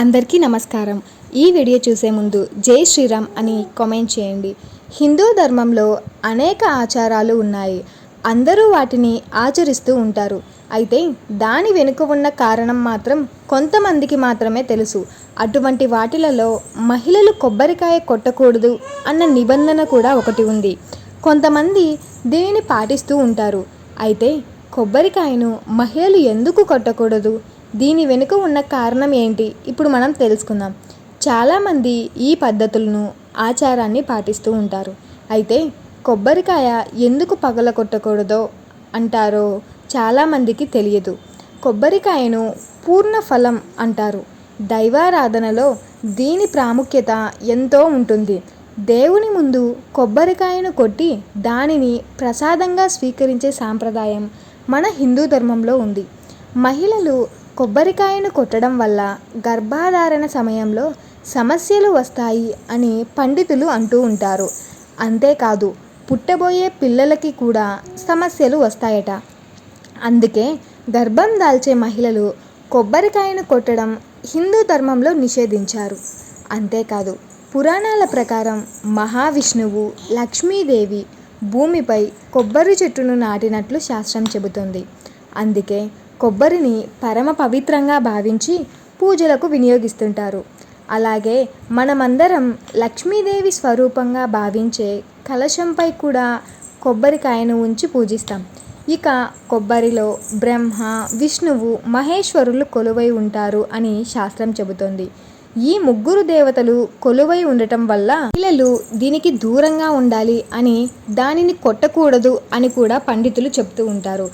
అందరికీ నమస్కారం. ఈ వీడియో చూసే ముందు జై శ్రీరామ్ అని కామెంట్ చేయండి. హిందూ ధర్మంలో అనేక ఆచారాలు ఉన్నాయి. అందరూ వాటిని ఆచరిస్తూ ఉంటారు. అయితే దాని వెనుక ఉన్న కారణం మాత్రం కొంతమందికి మాత్రమే తెలుసు. అటువంటి వాటిలలో మహిళలు కొబ్బరికాయ కొట్టకూడదు అన్న నిబంధన కూడా ఒకటి ఉంది. కొంతమంది దీనిని పాటిస్తూ ఉంటారు. అయితే కొబ్బరికాయను మహిళలు ఎందుకు కొట్టకూడదు? దీని వెనుక ఉన్న కారణం ఏంటి? ఇప్పుడు మనం తెలుసుకుందాం. చాలామంది ఈ పద్ధతులను ఆచారాన్ని పాటిస్తూ ఉంటారు. అయితే కొబ్బరికాయ ఎందుకు పగల కొట్టకూడదో అంటారో చాలామందికి తెలియదు. కొబ్బరికాయను పూర్ణ ఫలం అంటారు. దైవారాధనలో దీని ప్రాముఖ్యత ఎంతో ఉంటుంది. దేవుని ముందు కొబ్బరికాయను కొట్టి దానిని ప్రసాదంగా స్వీకరించే సాంప్రదాయం మన హిందూ ధర్మంలో ఉంది. మహిళలు కొబ్బరికాయను కొట్టడం వల్ల గర్భాధారణ సమయంలో సమస్యలు వస్తాయి అని పండితులు అంటూ ఉంటారు. అంతేకాదు పుట్టబోయే పిల్లలకి కూడా సమస్యలు వస్తాయట. అందుకే గర్భం దాల్చే మహిళలు కొబ్బరికాయను కొట్టడం హిందూ ధర్మంలో నిషేధించారు. అంతేకాదు పురాణాల ప్రకారం మహావిష్ణువు లక్ష్మీదేవి భూమిపై కొబ్బరి చెట్టును నాటినట్లు శాస్త్రం చెబుతుంది. అందుకే కొబ్బరిని పరమ పవిత్రంగా భావించి పూజలకు వినియోగిస్తుంటారు. అలాగే మనమందరం లక్ష్మీదేవి స్వరూపంగా భావించే కలశంపై కూడా కొబ్బరికాయను ఉంచి పూజిస్తాం. ఇక కొబ్బరిలో బ్రహ్మ విష్ణువు మహేశ్వరులు కొలువై ఉంటారు అని శాస్త్రం చెబుతోంది. ఈ ముగ్గురు దేవతలు కొలువై ఉండటం వల్ల పిల్లలు దీనికి దూరంగా ఉండాలి అని దానిని కొట్టకూడదు అని కూడా పండితులు చెప్తూ ఉంటారు.